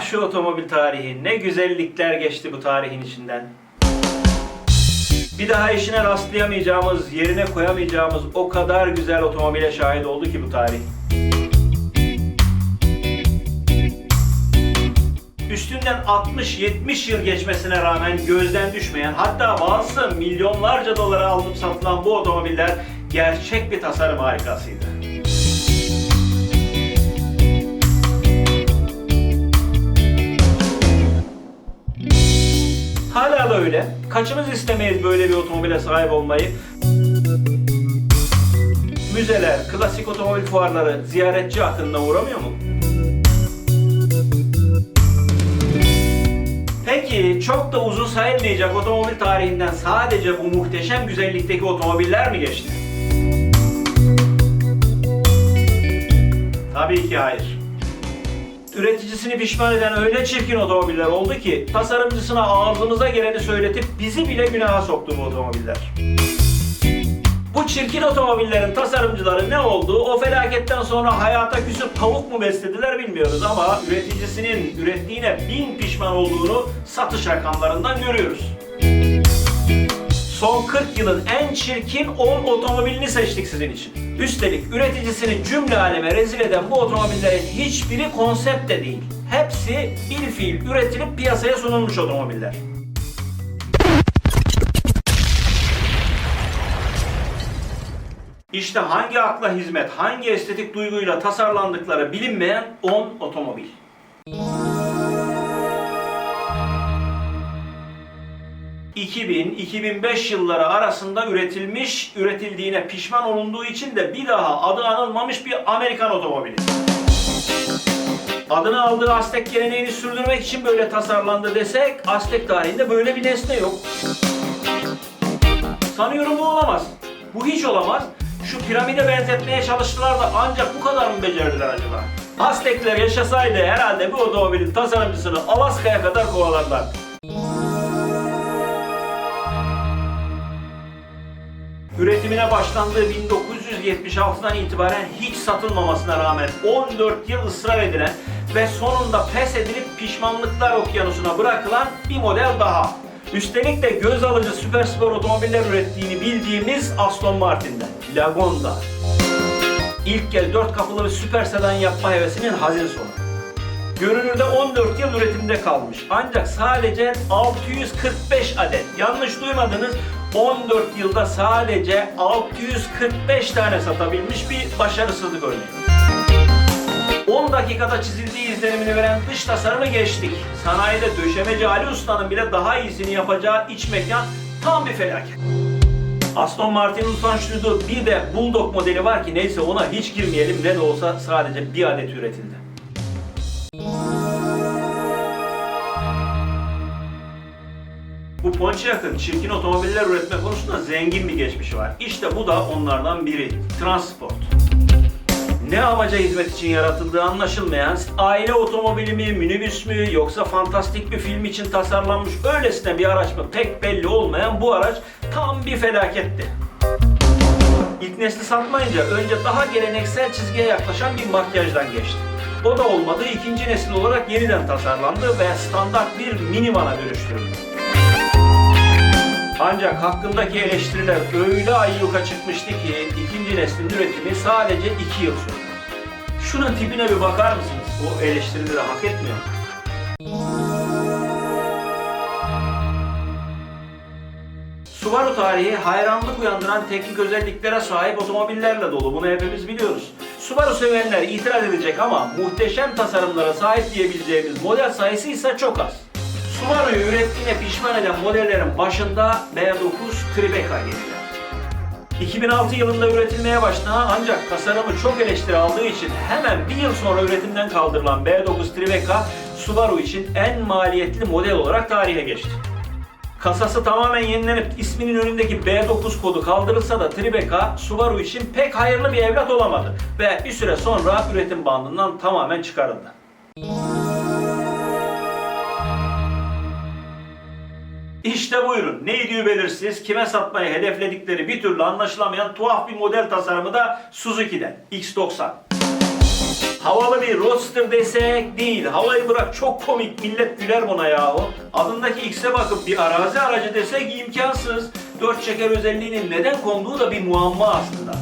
Ah şu otomobil tarihi ne güzellikler geçti bu tarihin içinden. Bir daha işine rastlayamayacağımız, yerine koyamayacağımız o kadar güzel otomobile şahit oldu ki bu tarih. Üstünden 60-70 yıl geçmesine rağmen gözden düşmeyen, hatta bazısı milyonlarca dolara alınıp satılan bu otomobiller gerçek bir tasarım harikasıydı. Hala da öyle. Kaçımız istemeyiz böyle bir otomobile sahip olmayı? Müzeler, klasik otomobil fuarları ziyaretçi akınına uğramıyor mu? Peki çok da uzun sayılmayacak otomobil tarihinden sadece bu muhteşem güzellikteki otomobiller mi geçti? Tabii ki hayır. Üreticisini pişman eden öyle çirkin otomobiller oldu ki tasarımcısına ağzımıza geleni söyletip bizi bile günaha soktu bu otomobiller. Bu çirkin otomobillerin tasarımcıları ne oldu? O felaketten sonra hayata küsüp tavuk mu beslediler bilmiyoruz ama üreticisinin ürettiğine bin pişman olduğunu satış rakamlarından görüyoruz. Son 40 yılın en çirkin 10 otomobilini seçtik sizin için. Üstelik üreticisini cümle aleme rezil eden bu otomobillerin hiçbiri konsept de değil. Hepsi bir fiil üretilip piyasaya sunulmuş otomobiller. İşte hangi akla hizmet, hangi estetik duyguyla tasarlandıkları bilinmeyen 10 otomobil. ...2000-2005 yılları arasında üretilmiş, üretildiğine pişman olunduğu için de bir daha adı anılmamış bir Amerikan otomobili. Adını aldığı Aztek geleneğini sürdürmek için böyle tasarlandı desek, Aztek tarihinde böyle bir nesne yok. Sanıyorum bu olamaz. Bu hiç olamaz. Şu piramide benzetmeye çalıştılar da ancak bu kadar mı becerdiler acaba? Aztekler yaşasaydı herhalde bu otomobilin tasarımcısını Alaska'ya kadar kovalarlar. Üretimine başlandığı 1976'dan itibaren hiç satılmamasına rağmen 14 yıl ısrar edilen ve sonunda pes edilip pişmanlıklar okyanusuna bırakılan bir model daha. Üstelik de göz alıcı süper spor otomobiller ürettiğini bildiğimiz Aston Martin'den. Lagonda. İlk kez 4 kapılı bir süper sedan yapma hevesinin hazin sonu. Görünürde 14 yıl üretimde kalmış. Ancak sadece 645 adet. Yanlış duymadınız. 14 yılda sadece 645 tane satabilmiş bir başarısızlık örneği. 10 dakikada çizildiği izlenimini veren dış tasarımı geçtik. Sanayide döşemeci Ali Usta'nın bile daha iyisini yapacağı iç mekan tam bir felaket. Aston Martin'in utanç duyduğu bir de Bulldog modeli var ki neyse ona hiç girmeyelim ne de olsa sadece bir adet üretildi. Bu Pontiac'ın çirkin otomobiller üretme konusunda zengin bir geçmişi var. İşte bu da onlardan biri. Transport. Ne amaca hizmet için yaratıldığı anlaşılmayan aile otomobili mi, minibüs mü yoksa fantastik bir film için tasarlanmış öylesine bir araç mı pek belli olmayan bu araç tam bir felaketti. İlk nesli satmayınca önce daha geleneksel çizgiye yaklaşan bir makyajdan geçti. O da olmadı ikinci nesil olarak yeniden tasarlandı ve standart bir minivana dönüştürüldü. Ancak hakkındaki eleştiriler öyle ayyuka çıkmıştı ki ikinci neslin üretimi sadece iki yıl sürdü. Şunun tipine bir bakar mısınız? O eleştirileri hak etmiyor. Subaru tarihi hayranlık uyandıran teknik özelliklere sahip otomobillerle dolu. Bunu hepimiz biliyoruz. Subaru sevenler itiraz edecek ama muhteşem tasarımlara sahip diyebileceğimiz model sayısı ise çok az. Subaru'yu ürettiğine pişman eden modellerin başında B9 Tribeca geliyor. 2006 yılında üretilmeye başlanan ancak tasarımı çok eleştiri aldığı için hemen bir yıl sonra üretimden kaldırılan B9 Tribeca Subaru için en maliyetli model olarak tarihe geçti. Kasası tamamen yenilenip isminin önündeki B9 kodu kaldırılsa da Tribeca Subaru için pek hayırlı bir evlat olamadı ve bir süre sonra üretim bandından tamamen çıkarıldı. İşte buyurun. Neydi belirsiz, kime satmayı hedefledikleri bir türlü anlaşılamayan tuhaf bir model tasarımı da Suzuki'den. X90. Havalı bir roadster desek değil. Havayı bırak çok komik. Millet güler buna yahu. Adındaki X'e bakıp bir arazi aracı desek imkansız. Dört çeker özelliğinin neden konduğu da bir muamma aslında.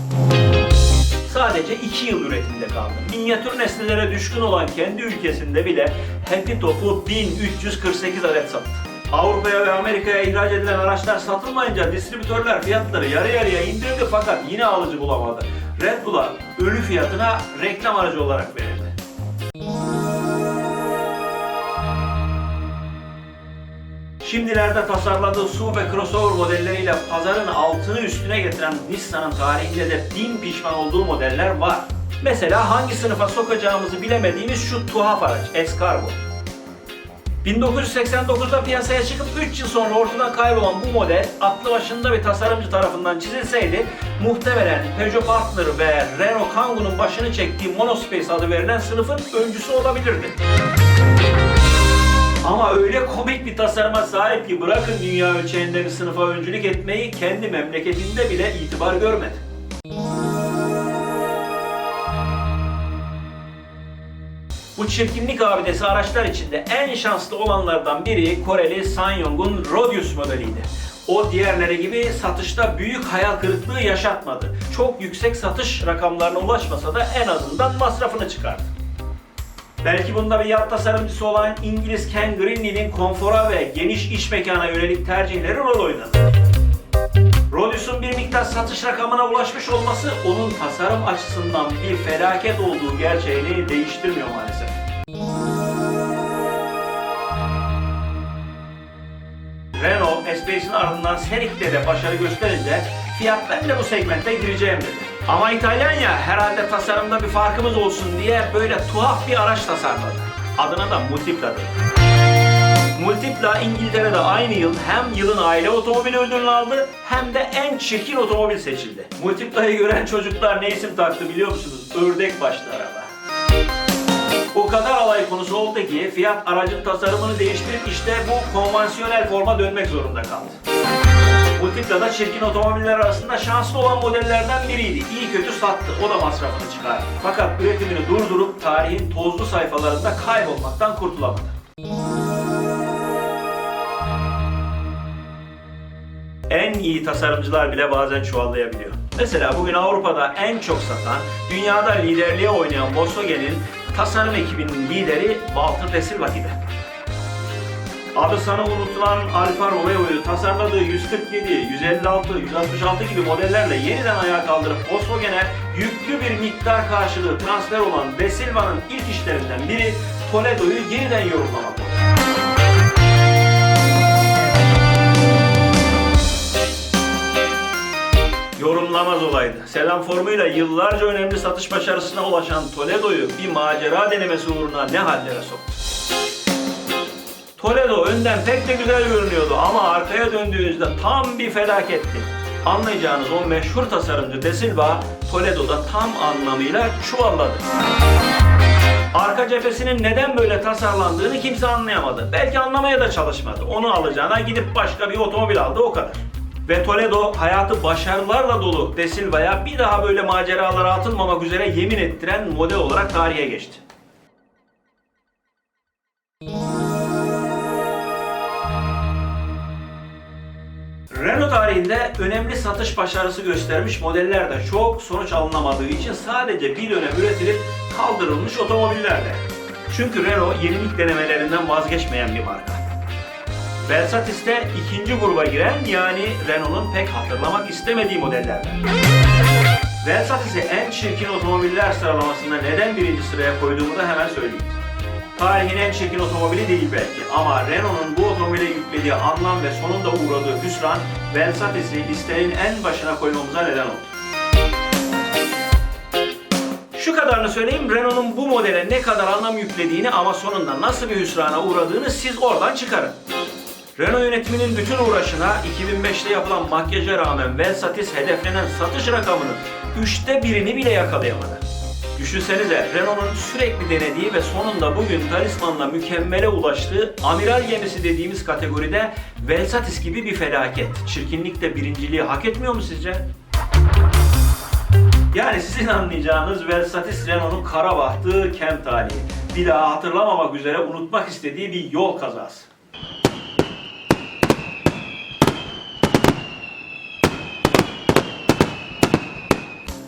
Sadece 2 yıl üretimde kaldı. Minyatür nesnelere düşkün olan kendi ülkesinde bile Happy Top'u 1348 adet sattı. Avrupa'ya ve Amerika'ya ihraç edilen araçlar satılmayınca distribütörler fiyatları yarı yarıya indirdi fakat yine alıcı bulamadı. Red Bull'a ölü fiyatına reklam aracı olarak verildi. Şimdilerde tasarladığı SUV ve crossover modelleriyle pazarın altını üstüne getiren Nissan'ın tarihinde de bin pişman olduğu modeller var. Mesela hangi sınıfa sokacağımızı bilemediğimiz şu tuhaf araç Escargo. 1989'da piyasaya çıkıp 3 yıl sonra ortadan kaybolan bu model aklı başında bir tasarımcı tarafından çizilseydi muhtemelen Peugeot Partner ve Renault Kangoo'nun başını çektiği Monospace adı verilen sınıfın öncüsü olabilirdi. Ama öyle komik bir tasarıma sahip ki bırakın dünya ölçeğinde bir sınıfa öncülük etmeyi kendi memleketinde bile itibar görmedi. Bu çirkinlik abidesi araçlar içinde en şanslı olanlardan biri Koreli Sanyong'un Rodius modeliydi. O diğerleri gibi satışta büyük hayal kırıklığı yaşatmadı. Çok yüksek satış rakamlarına ulaşmasa da en azından masrafını çıkardı. Belki bunda bir yat tasarımcısı olan İngiliz Ken Greenlee'nin konfora ve geniş iç mekana yönelik tercihleri rol oynadı. Rodius'un bir miktar satış rakamına ulaşmış olması onun tasarım açısından bir felaket olduğu gerçeğini değiştirmiyor maalesef. Renault S-Pace'in ardından Senic'te de başarı gösterince Fiat ben de bu segmente gireceğim dedi. Ama İtalyan ya herhalde tasarımda bir farkımız olsun diye böyle tuhaf bir araç tasarladı. Adına da Multipla dedi. Multipla İngiltere'de aynı yıl hem yılın aile otomobili ödülünü aldı hem de en çirkin otomobil seçildi. Multipla'yı gören çocuklar ne isim taktı biliyor musunuz? Ördek başlı araba. O kadar alay konusu oldu ki Fiat aracın tasarımını değiştirip işte bu konvansiyonel forma dönmek zorunda kaldı. Multipla'da çirkin otomobiller arasında şanslı olan modellerden biriydi. İyi kötü sattı, o da masrafını çıkardı. Fakat üretimini durdurup tarihin tozlu sayfalarında kaybolmaktan kurtulamadı. En iyi tasarımcılar bile bazen çuvallayabiliyor. Mesela bugün Avrupa'da en çok satan, dünyada liderliğe oynayan Volkswagen'in tasarım ekibinin lideri Walter de. Adı sana unutulan Alfa Romeo'yu tasarladığı 147, 156, 166 gibi modellerle yeniden ayağa kaldırıp Volkswagen'e yüklü bir miktar karşılığı transfer olan De Silva'nın ilk işlerinden biri Toledo'yu yeniden yorumlamak Yorumlamaz olaydı. Selam formuyla yıllarca önemli satış başarısına ulaşan Toledo'yu bir macera denemesi uğruna ne hallere soktu. Toledo önden pek de güzel görünüyordu ama arkaya döndüğünüzde tam bir felaketti. Anlayacağınız o meşhur tasarımcı De Silva, Toledo'da tam anlamıyla çuvalladı. Arka cephesinin neden böyle tasarlandığını kimse anlayamadı. Belki anlamaya da çalışmadı. Onu alacağına gidip başka bir otomobil aldı o kadar. Ve Toledo hayatı başarılarla dolu De Silva'ya bir daha böyle maceralara atılmamak üzere yemin ettiren model olarak tarihe geçti. Renault tarihinde önemli satış başarısı göstermiş modeller de çok sonuç alınamadığı için sadece bir dönem üretilip kaldırılmış otomobillerde. Çünkü Renault yenilik denemelerinden vazgeçmeyen bir marka. Versatis de ikinci gruba giren yani Renault'un pek hatırlamak istemediği modellerden. Versatis'i en çirkin otomobiller sıralamasında neden birinci sıraya koyduğumu da hemen söyleyeyim. Tarihin en çirkin otomobili değil belki ama Renault'un bu otomobile yüklediği anlam ve sonunda uğradığı hüsran Versatis'i listenin en başına koymamıza neden oldu. Şu kadarını söyleyeyim, Renault'un bu modele ne kadar anlam yüklediğini ama sonunda nasıl bir hüsrana uğradığını siz oradan çıkarın. Renault yönetiminin bütün uğraşına 2005'te yapılan makyaja rağmen Versatis hedeflenen satış rakamının üçte birini bile yakalayamadı. Düşünsenize Renault'un sürekli denediği ve sonunda bugün talismanla mükemmele ulaştığı amiral gemisi dediğimiz kategoride Versatis gibi bir felaket. Çirkinlikte birinciliği hak etmiyor mu sizce? Yani sizin anlayacağınız Versatis Renault'un kara bahtı kem talihi. Bir daha hatırlamamak üzere unutmak istediği bir yol kazası.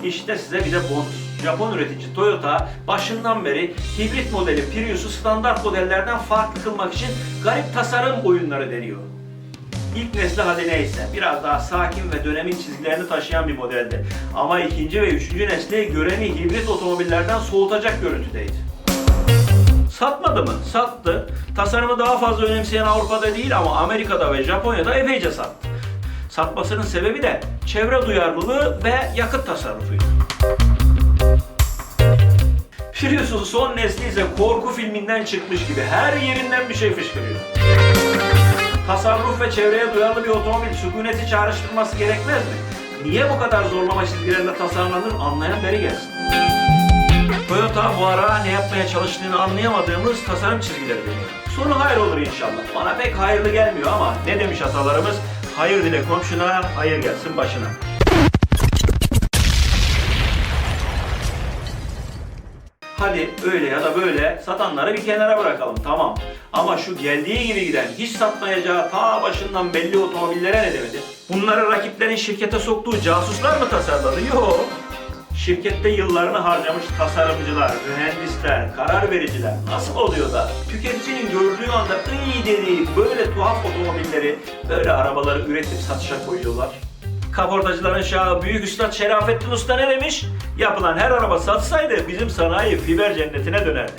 İşte size bir de bonus. Japon üretici Toyota başından beri hibrit modeli Prius'u standart modellerden farklı kılmak için garip tasarım oyunları deniyor. İlk nesli hadi neyse biraz daha sakin ve dönemin çizgilerini taşıyan bir modeldi. Ama ikinci ve üçüncü nesli göreni hibrit otomobillerden soğutacak görüntüdeydi. Satmadı mı? Sattı. Tasarımı daha fazla önemseyen Avrupa'da değil ama Amerika'da ve Japonya'da epeyce sattı. Satmasının sebebi de çevre duyarlılığı ve yakıt tasarrufuydu. Prius'un son nesli ise korku filminden çıkmış gibi her yerinden bir şey fışkırıyor. Tasarruf ve çevreye duyarlı bir otomobil sükuneti çağrıştırması gerekmez mi? Niye bu kadar zorlama çizgilerinde tasarlanır anlayan beri gelsin. Toyota bu ara ne yapmaya çalıştığını anlayamadığımız tasarım çizgileri deniyor. Sonu hayır olur inşallah. Bana pek hayırlı gelmiyor ama ne demiş atalarımız? Hayır dile komşuna, hayır gelsin başına. Hadi öyle ya da böyle satanları bir kenara bırakalım tamam. Ama şu geldiği gibi giden hiç satmayacağı ta başından belli otomobillere ne demedi? Bunları rakiplerin şirkete soktuğu casuslar mı tasarladı? Yok. Şirkette yıllarını harcamış tasarımcılar, mühendisler, karar vericiler nasıl oluyor da tüketicinin gördüğü anda iyi dediği böyle tuhaf otomobilleri, böyle arabaları üretip satışa koyuyorlar? Kaportacıların şahı Büyük Üstad Şerafettin Usta ne demiş? Yapılan her araba satsaydı bizim sanayi fiber cennetine dönerdi.